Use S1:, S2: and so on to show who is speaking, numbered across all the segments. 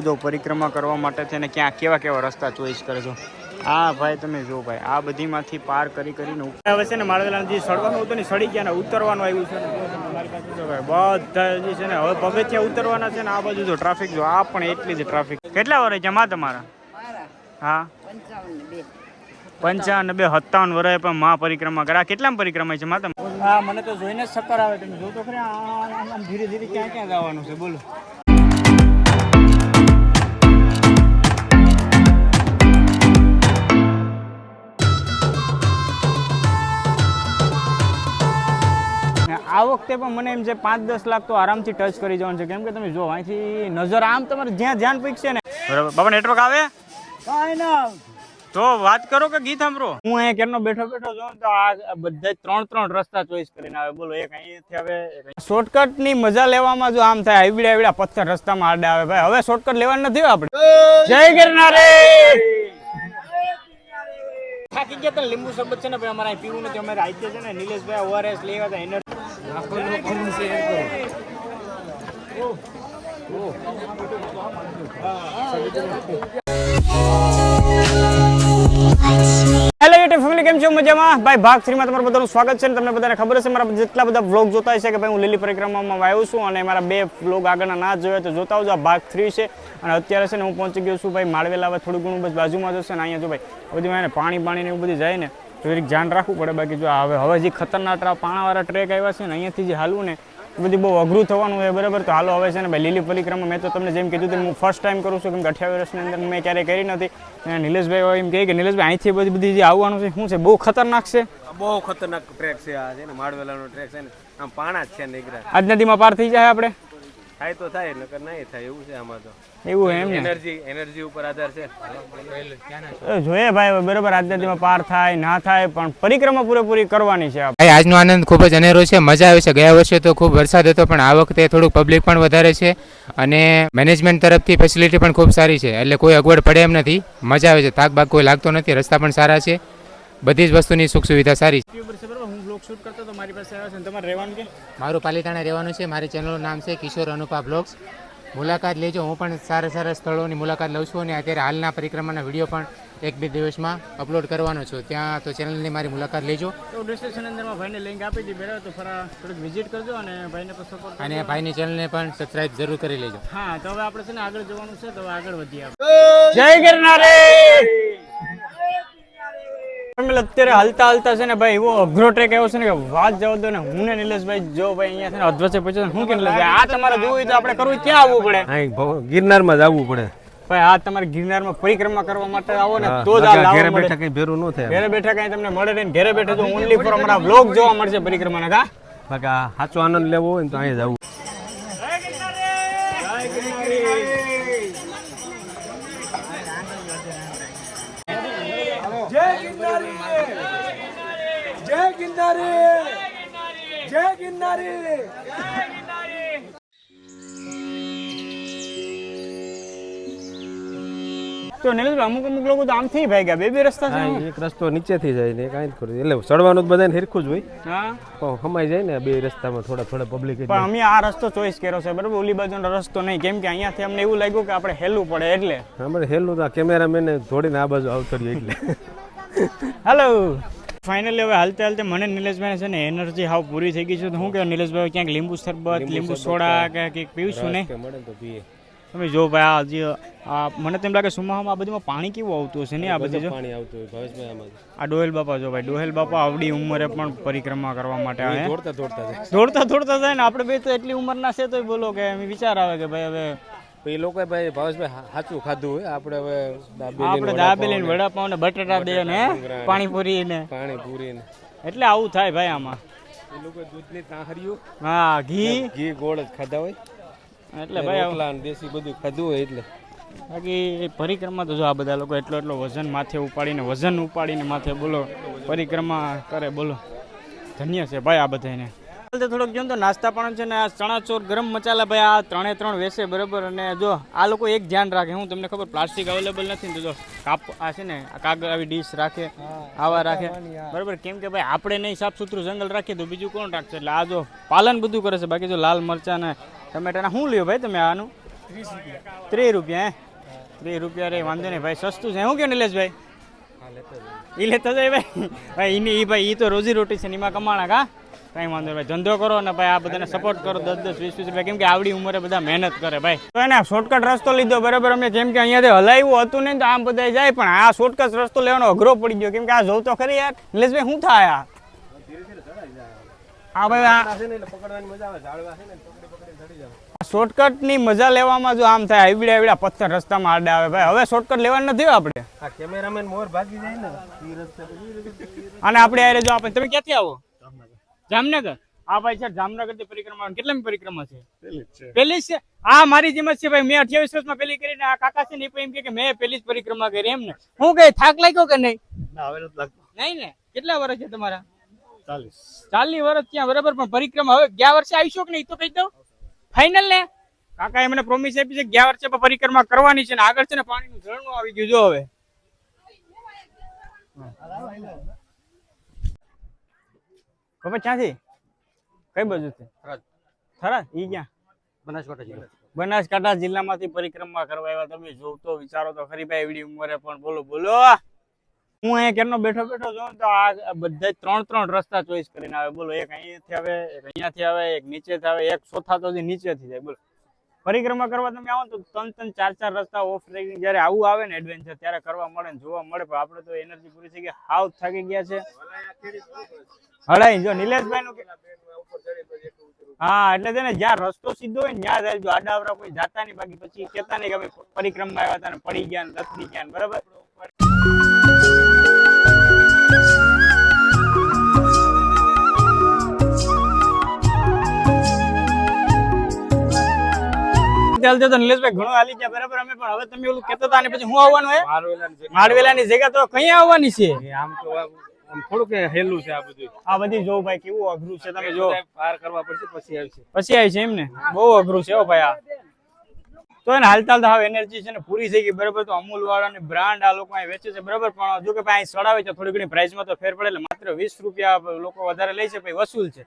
S1: જો પરિક્રમા કરવા માટે છે ને ક્યાં કેવા કેવા રસ્તા ચોઈસ કરે છે? હા ભાઈ તમે જો ભાઈ આ બધીમાંથી પાર કરી કરીને હવે છે ને માળવેલા જે સડવાનું હતું ને સડી ગયા ને ઉતરવાનું આવ્યું છે ને. જો તમે મારી પાસે જો ભાઈ બધા જે છે ને હવે પગથિયા ઉતરવાના છે ને આ બાજુ જો ટ્રાફિક જો આ પણ એટલી જ ટ્રાફિક કેટલા વર્ષ જમા તમારા? હા. પંચાવન બે. સત્તાવન વર્ષે પણ મહા પરિક્રમા કરા કેટલા પરિક્રમા છે માતા હા મને તો જોઈને જ ચક્કર આવે. તમે જો તો ખરી આમ આમ ધીરે ધીરે ક્યાં ક્યાં જવાનું છે બોલો. આ વખતે પણ મને એમ છે પાંચ દસ લાખ તો આરામથી ટચ કરી જવાનું છે. કેમ કે તમે જો અહીંથી નજર આમ તમારે જ્યાં ધ્યાન પીકશે ને બરાબર. બાબા નેટવર્ક આવે?
S2: કાંઈ ના
S1: તો વાત કરો કે ગીત સાંભળો? હું અહીંયા કેરનો બેઠો બેઠો જોઉં તો આ બધા ત્રણ ત્રણ રસ્તા ચોઈસ કરીને આવે. બોલો એક અહીંયાથી હવે શોર્ટકટની મજા લેવામાં જો આમ થાય આવડ્યા આવડ્યા પથ્થર રસ્તામાં આડે આવે. ભાઈ હવે શોર્ટકટ લેવાનું નથી આપણે? જય ગિરનારે! થાકી ગયા તા લીંબુ શરબત છે ને ભાઈ અમારે પીવું નથી. અમારે આઈતે છે ને નિલેશભાઈ ઓઆરએસ લેવા હતા એનર્જી હેલો યુટ્યુબ ફેમિલી કેમ છો? મજામાં? ભાઈ, ભાગ થ્રીમાં તમારું બધાનું સ્વાગત છે તમને બધાને ખબર હશે, મારા જેટલા બધા વ્લોગ જોતા હશે કે ભાઈ, હું લીલી પરિક્રમામાં આવ્યો છું અને મારા બે વ્લોગ આગળના ના જોયા તો જોતા આવજો. આ ભાગ થ્રી છે અને અત્યારે છે ને હું પહોંચી ગયો છું, ભાઈ, માળવેલા થોડું ઘણું બસ બાજુમાં જશે ને અહીંયા જો ભાઈ બધી પાણી પાણી ને એવું બધું જાય ને તો એક ધ્યાન રાખવું પડે. બાકી જો હવે હવે જે ખતરનાક પાણાવાળા ટ્રેક આવ્યા છે ને અહીંયાથી જે હાલવું ને એ બધું બહુ અઘરું થવાનું હોય બરાબર. તો હાલો હવે છે ને ભાઈ લીલી પરિક્રમા મેં તો તમને જેમ કીધું તેમ હું ફર્સ્ટ ટાઈમ કરું છું કેમ કે અઠ્યાવીસ વર્ષની અંદર મેં ક્યારેય કરી નથી. અને નિલેશભાઈ એમ કહે કે નિલેશભાઈ અહીંથી બધી બધી જે આવવાનું છે શું છે? બહુ ખતરનાક છે?
S2: બહુ ખતરનાક ટ્રેક છે આ છે ને માળવેલાનો ટ્રેક છે ને. આમ પાણા જ છે નીકળ્યા.
S1: આજ નદીમાં પાર થઈ જાય આપણે.
S2: થાય તો થાય નકર નહીં થાય એવું છે આમાં તો.
S1: એવું એમ
S2: એનર્જી એનર્જી ઉપર આધાર છે.
S1: જોઈએ ભાઈ બરોબર નદીમાં પાર થાય ના થાય પણ પરિક્રમા પૂરેપૂરી કરવાની છે
S3: ભાઈ આજનો આનંદ ખૂબ જ અનેરો છે મજા આવે છે. ગયા વર્ષે તો ખૂબ વરસાદ હતો પણ આ વખતે થોડુંક પબ્લિક પણ વધારે છે અને મેનેજમેન્ટ તરફથી ફેસિલિટી પણ ખૂબ સારી છે. એટલે કોઈ અગવડ પડે એમ નથી. મજા આવે છે. થાક બાગ કોઈ લાગતો નથી. રસ્તા પણ સારા છે. બધી જ વસ્તુની સુખ સુવિધા સારી છે.
S1: બ્લોગ શૂટ કરતો તો મારી પાસે આવ્યા છે તમારે રહેવાનું કે
S3: મારું પાલિતાણા રહેવાનું છે. મારી ચેનલનું નામ છે કિશોર અનુપા બ્લોગ્સ મુલાકાત લેજો. હું પણ સારા સારા સ્થળોની મુલાકાત લઉં છું અને અત્યારે હાલના પરિક્રમાના વીડિયો પણ એક બે દિવસમાં અપલોડ કરવાનો છું. ત્યાં તો ચેનલની મારી મુલાકાત લેજો.
S1: તો ડિસ્ક્રિપ્શન અંદરમાં ભાઈને લિંક આપી દી બરાબર? તો ફરા થોડુંક વિઝિટ કરજો અને ભાઈને પણ સપોર્ટ
S3: અને ભાઈની ચેનલને પણ સબસ્ક્રાઇબ જરૂર કરી લેજો.
S1: હા તો હવે આપણે છે ને આગળ જવાનું છે. તો આગળ વધીએ જય ગિરનારે! અમે અત્યારે હાલતા હાલતા છે ને ભાઈ એવો અઘરો ટ્રેક આવ્યો છે ને કે વાત જવા દો ને હું ને નિલેશભાઈ જો ભાઈ અહીંયા છે ને અધવચ્ચે પછી હું કે નિલેશભાઈ આ તમારે જોવું હોય તો આપણે કરવું ક્યાં આવવું પડે?
S2: અહીં ગિરનારમાં જ આવવું પડે.
S1: ભાઈ આ તમારે ગિરનારમાં પરિક્રમા કરવા માટે આવો ને તો જ આ
S2: ઘરે બેઠા કઈ ભેરું ન થાય.
S1: ઘરે બેઠા કઈ તમને મળે નહીં ઘરે બેઠા તો ઓનલી ફોર અમારા બ્લોગ જોવા મળશે પરિક્રમાના કા?
S2: બાકી સાચો આનંદ લેવો હોય ને તો અહીંયા જ ગિરનારી!
S1: તો નિલેશભાઈ અમુક અમુક લોકો તો આમથી ગયા બે બે રસ્તા છે.
S2: એક રસ્તો નીચેથી જાય ને કાંઈ જ ખરું એટલે ચડવાનું જ બધાને હિરખું જ હોય.
S1: હા.
S2: પણ સમાઈ જાય ને બે રસ્તામાં થોડા થોડા પબ્લિક
S1: પણ અમે આ રસ્તો ચોઈસ કર્યો છે બરાબર? ઓલી બાજુનો રસ્તો નહીં. કેમ કે અહીંયાથી અમને એવું લાગ્યું કે આપણે હેલું પડે એટલે.
S2: અમારે હેલું તો કેમેરામેન થોડીને આ બાજુ આવતો રહ્યો એટલે.
S1: હેલો ફાઇનલી હવે હાલતે હાલતે મને નિલેશભાઈ છે ને એનર્જી હાવ પૂરી થઈ ગઈ છે. તો હું કે નિલેશભાઈ ક્યાંક લીંબુ શરબત લીંબુ સોડા કે કંઈક પીવશું ને? તમે જો ભાઈ આ મને તેમ લાગે સુમાહમાં આ બધીમાં પાણી કેવું આવતું હશે ને આ બધી જો?
S2: પાણી આવતું હોય ભાવેશભાઈ આમાં.
S1: આ ડોહેલ બાપા જો ભાઈ ડોહેલ બાપા આવડી ઉંમરે પણ પરિક્રમા કરવા માટે આવે.
S2: દોડતા દોડતા
S1: દોડતા દોડતા જાય ને આપણે બે તો એટલી ઉંમરના છે તોય બોલો કે વિચાર આવે કે ભાઈ હવે
S2: એ લોકો ભાઈ ભાવેશભાઈ સાચું ખાધું હોય. આપણે હવે
S1: આપણે દાબેલી વડાપાવ ને બટાટા દે ને પાણીપુરી ને
S2: પાણીપુરી ને
S1: એટલે આવું થાય ભાઈ આમાં.
S2: એ લોકો દૂધની તાહર્યું
S1: હા ઘી.
S2: ઘી ગોળ જ ખાધા હોય.
S1: એટલે ભાઈ આવું.
S2: દેશી બધું ખાધું હોય એટલે.
S1: બાકી પરિક્રમા તો જો આ બધા લોકો એટલો એટલો વજન માથે ઉપાડીને વજન ઉપાડીને માથે બોલો પરિક્રમા કરે બોલો. ધન્ય છે ભાઈ આ બધાને થોડોક જો ને તો નાસ્તા પણ છે ને આ ચણા ચોર ગરમ મસાલા ભાઈ આ ત્રણે ત્રણ વેસે બરાબર અને જો આ લોકો એક ધ્યાન રાખે. હું તમને ખબર પ્લાસ્ટિક અવેલેબલ નથી ને તો જો કાપ આ છે ને આ કાગળ આવી ડીશ રાખે આવા રાખે. બરાબર કેમ કે ભાઈ આપણે નહીં સાફ સુથરું જંગલ રાખીએ તો બીજું કોણ રાખશે? એટલે આ જો પાલન બધું કરે છે. બાકી જો લાલ મરચાં ને ટમેટાના શું લ્યો ભાઈ તમે આનું? ત્રીસ રૂપિયા. હે? ત્રીસ રૂપિયા રે વાંધો નહીં ભાઈ સસ્તું છે. શું કે નિલેશભાઈ? ઈ લેતો જાય ભાઈ. ભાઈ ઈની ઈ ભાઈ ઈ તો રોજી રોટી છે ને એમાં કમાણા કા? કઈ વાંધો ભાઈ ધંધો કરો અને ભાઈ આ બધાને સપોર્ટ કરો. દસ દસ વીસ વીસ રૂપિયા. કેમ કે આવડી ઉંમરે બધા મહેનત કરે ભાઈ. તો એને શોર્ટકટ રસ્તો લીધો. બરાબર? અમે કેમ કે અહીંયાથી હલાવ્યું હતું નહીં તો આમ બધા જાય પણ આ શોર્ટકટ રસ્તો લેવાનો અઘરો પડી ગયો. કેમ કે આ જોઉં તો ખરી યાર. નિલેશભાઈ શું થાય આ? ભાઈ આ
S2: શોર્ટકટની મજા
S1: લેવામાં જો આમ થાય આવડ્યા આવડ્યા પથ્થર રસ્તામાં આડા આવે. ભાઈ હવે શોર્ટકટ લેવાનું નથી આપણે.
S2: આ કેમેરામેન મોર ભાગી જાય ને.
S1: અને આપણે આરે જો આપણે તમે ક્યાંથી આવો? જામનગર? આ ભાઈ છે જામનગરથી પરિક્રમા કેટલામી પરિક્રમા છે? પેલી છે. આ મારી જેમ છે ભાઈ. મેં અઠ્યાવીસ વર્ષમાં પેલી કરીને આ કાકા છે ને એ એમ કે મેં પેલી જ પરિક્રમા કરી એમ ને હું કઈ થાક લાગ્યો કે નહીં? નહીં ને? કેટલા વર્ષ છે તમારા? ચાલીસ. વર્ષ ત્યાં બરાબર પણ પરિક્રમા હવે ગયા વર્ષે આવીશો કે નહીં? તો કહી દઉં. ફાઇનલ ને? કાકાએ મને પ્રોમિસ આપી છે ગયા વર્ષે પરિક્રમા કરવાની છે ને આગળ છે ને પાણીનું ઝરણું આવી ગયું જો હવે. ખબર ક્યાંથી? કઈ બાજુથી? થરાદ. થરાદ? ઈ ક્યાં?
S2: બનાસકાંઠા જિલ્લા.
S1: બનાસકાંઠા જિલ્લામાંથી પરિક્રમા કરવા આવ્યા. તમે જોતો વિચારો તો ખરી ભાઈ એવડી ઉંમરે પણ બોલો બોલો. હું અહીંયા કેરનો બેઠો બેઠો જોઉં તો આ બધા ત્રણ ત્રણ રસ્તા ચોઈસ કરીને આવે. બોલો એક અહીંયાથી આવે એક અહીંયાથી આવે એક નીચેથી આવે એક ચોથા તો નીચેથી જાય. બોલો. પરિક્રમા કરવા તમે આવો ને તો ત્રણ ત્રણ ચાર ચાર રસ્તા ઓફ ટ્રેકિંગ જ્યારે આવું આવે ને એડવેન્ચર ત્યારે કરવા મળે ને જોવા મળે. પણ આપણે તો એનર્જી પૂરી થઈ ગઈ. હાવ થાકી ગયા છે. હળાઈ જો નિલેશભાઈ નું હા એટલે છે ને જ્યાં રસ્તો સીધો હોય ને ત્યાં જાય. જો આડા અવડા કોઈ જાતા નહીં બાકી પછી કેતા નહીં કે અમે પરિક્રમા આવ્યા હતા ને પડી ગયા ને લથડી ગયા ને બરાબર? ચાલતે તો નિલેશભાઈ ઘણું હાલી ગયા બરાબર? અમે પણ હવે તમે ઓલું કહેતા હતા ને પછી હું આવવાનું હે? માળવેલાની જગ્યા. તો કઈ આવવાની છે?
S2: આમ તો થોડુંક હેલું છે આ બધું.
S1: આ બધી જો ભાઈ કેવું અઘરું છે તમે જો
S2: પાર કરવા પડશે પછી આવશે
S1: પછી આવી છે એમ ને? બહુ અઘરું છે હો ભાઈ આ. તો એને હાલતા હાલતા હવે એનર્જી છે ને પૂરી થઈ ગઈ બરાબર? તો અમૂલ વાળાની બ્રાન્ડ આ લોકો અહીં વેચે છે બરાબર? પણ જો કે ભાઈ અહીં સડાવે છે થોડી ઘણી પ્રાઇસમાં તો ફેર પડે એટલે માત્ર વીસ રૂપિયા લોકો વધારે લે છે પછી વસૂલ છે.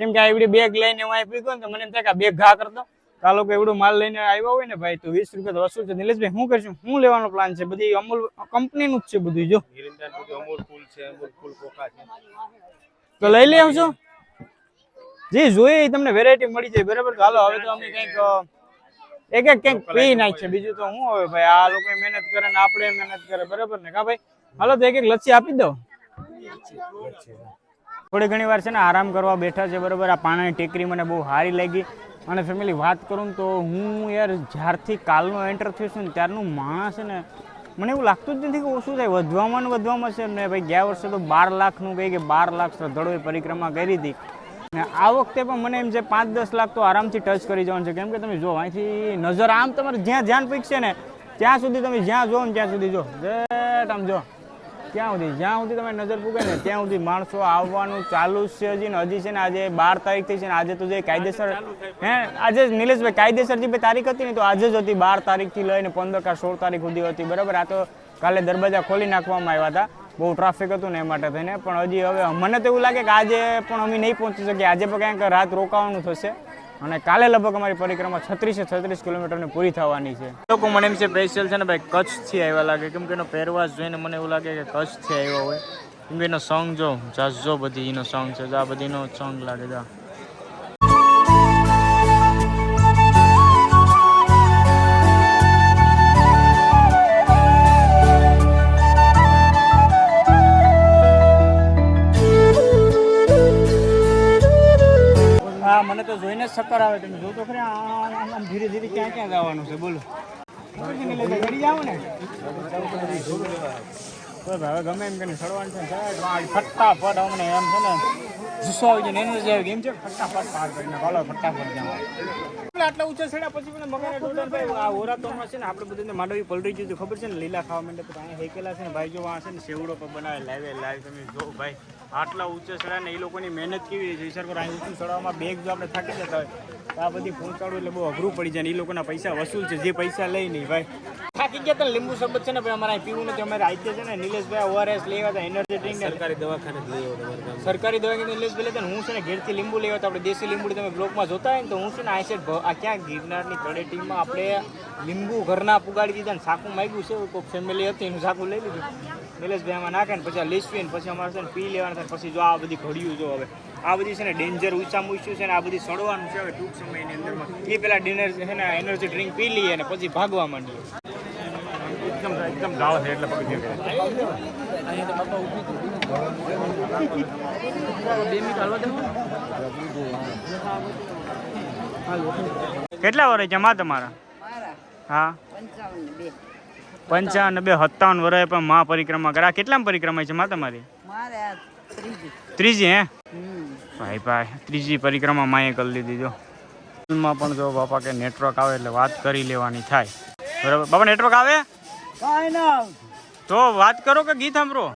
S1: કેમ કે આ એવડી બેગ લઈને હું અહીં પીગો ને તો મને એમ થાય કે બેગ ઘા કરતો આ લોકો એવડો માલ લઈને આવ્યા હોય ને ભાઈ તો વીસ રૂપિયા તો વસૂલ છે. નિલેશભાઈ શું કરશું? શું લેવાનો પ્લાન છે? બધી અમૂલ કંપનીનું જ છે બધું જો.
S2: અમૂલ ફૂલ છે અમૂલ ફૂલ પોકા છે.
S1: તો લઈ લે આવશો જે જોઈએ તમને વેરાયટી મળી જાય. બરાબર તો હાલો હવે તો અમે કંઈક એક એક કંઈક પી છે બીજું તો શું હવે ભાઈ આ લોકો મહેનત કરે ને આપણે મહેનત કરે. બરાબર ને? કા ભાઈ? હાલો તો એક એક લચ્છી આપી દો થોડી ઘણી વાર છે ને આરામ કરવા બેઠા છે. બરાબર આ પાણાની ટેકરી મને બહુ સારી લાગી. અને ફેમિલી વાત કરું તો હું યાર જ્યારથી કાલનો એન્ટર થયો છું ને ત્યારનું માણસ છે ને, મને એવું લાગતું જ નથી કે ઓછું થાય. વધવામાં ને વધવામાં છે ને ભાઈ, ગયા વર્ષે તો બાર લાખનું કહી કે બાર લાખ શ્રદ્ધાળુએ પરિક્રમા કરી હતી. ને આ વખતે પણ મને એમ છે પાંચ દસ લાખ તો આરામથી ટચ કરી જવાનું છે. કેમ કે તમે જો, અહીંથી નજર આમ તમારે જ્યાં ધ્યાન પીકશે ને, ત્યાં સુધી તમે જ્યાં જો ને ત્યાં સુધી જો. આમ જો. ત્યાં સુધી? જ્યાં સુધી તમે નજર પૂગે ને ત્યાં સુધી માણસો આવવાનું ચાલુ છે હજી ને હજી છે ને આજે બાર તારીખ થઈ છે ને આજે તો જે કાયદેસર હે? આજે નિલેશભાઈ કાયદેસર જે તારીખ હતી ને તો આજે જ હતી બાર તારીખથી લઈને પંદર કા સોળ તારીખ સુધી હતી બરાબર? આ તો કાલે દરવાજા ખોલી નાખવામાં આવ્યા હતા. બહુ ટ્રાફિક હતું ને એ માટે થઈને પણ હજી હવે મને તો એવું લાગે કે આજે પણ અમે નહીં પહોંચી શકીએ. આજે પણ ક્યાંક રાત રોકાવાનું થશે. અને કાલે લગભગ અમારી પરિક્રમા છત્રીસે છત્રીસ કિલોમીટરની પૂરી થવાની છે. લોકો મને એમ છે સ્પેશિયલ છે ને ભાઈ કચ્છથી આવ્યા લાગે. કેમ કે એનો પહેરવાશ જોઈને મને એવું લાગે કે કચ્છથી આવ્યા હોય. કેમ કે એનો સોંગ જો જાજો બધી એનો સોંગ છે. જા બધીનો સોંગ લાગે, જા. હા, મને તો જોઈને જ ચક્કર આવે તમે જો તો આમ ધીરે ધીરે ક્યાં ક્યાં જવાનું છે, બોલો. ઘડી જાવ ને. હવે ગમે એમ કરીને ચડવાનું છે ફટાફટ અમને એમ છે ને, જુસ્સો આવી જાય એનર્જી આવી ગેમ છે. ફટાફટ પાર કરીને હાલો, ફટાફટ જાવ. આટલા ઊંચા છેડા પછી મને મગર ડોલર ભાઈ, આ ઓરાતોમાં છે ને, આપણે બધાને માંડવી પલટી ગયું ખબર છે ને, લીલા ખાવા માંડે તો અહીંયા હેકેલા છે ને ભાઈ જો આ છે ને, સેવડો પર બનાવે, લાવે લાઈવ તમે જો ભાઈ. આટલા ઊંચે ચડ્યા ને એ લોકોની મહેનત કેવી છે? વિચાર કરો અહીં ઊંચું ચડવામાં બેગ જો આપણે થાકી જતા હોય. તો આ બધી પહોંચાડવું એટલે બહુ અઘરું પડી જાય ને એ લોકોના પૈસા વસૂલ છે. જે પૈસા લઈ નહીં ભાઈ. થાકી ગયા હતા લીંબુ શરબત છે ને ભાઈ અમારે પીવું નથી. અમારે આઈતે છે ને નિલેશભાઈ ઓઆરએસ લેવા હતા એનર્જી ડ્રિંક
S2: સરકારી દવાખાને લઈ આવો
S1: સરકારી દવા નિલેશભાઈ લેતા હું છે ને ઘેરથી લીંબુ લેવા હતા આપણે દેશી લીંબુ તમે બ્લોકમાં જોતા હોય ને તો હું છે ને આ સેટ આ ક્યાં ગિરનારની તળેટીમાં આપણે લીંબુ ઘરના પુગાડી દીધા ને સાકું માગ્યું છે કોઈક ફેમિલી હતી એનું સાકું લઈ લીધું. નિલેશભાઈ આમાં નાખે ને પછી આ લીસવી ને પછી અમારે છે ને પી લેવાના થાય પછી જો આ બધી ઘડિયું જો હવે. આ બધી છે ને ડેન્જર ઊંચામાં ઊંચું છે ને આ બધી સડવાનું છે હવે ટૂંક સમયની અંદરમાં. એ પેલા ડિનર છે ને એનર્જી ડ્રિંક પી લઈએ અને પછી ભાગવા માંડીએ. એકદમ એકદમ ગાળો છે એટલે પગી કેટલા વર્ષ જમા તમારા? હા.
S4: પંચાવન બે.
S1: પંચાવન બે સત્તાવન વર્ષે પણ મહા પરિક્રમા કર્યા કેટલામ પરિક્રમા છે મા તમારી?
S4: ત્રીજી.
S1: હે? ભાઈ ભાઈ ત્રીજી પરિક્રમા માએ કરી લીધી જો. માં પણ જો બાપા કે નેટવર્ક આવે એટલે વાત કરી લેવાની થાય. બરાબર? બાપા નેટવર્ક આવે? તો વાત કરો કે ગીત સાંભળો?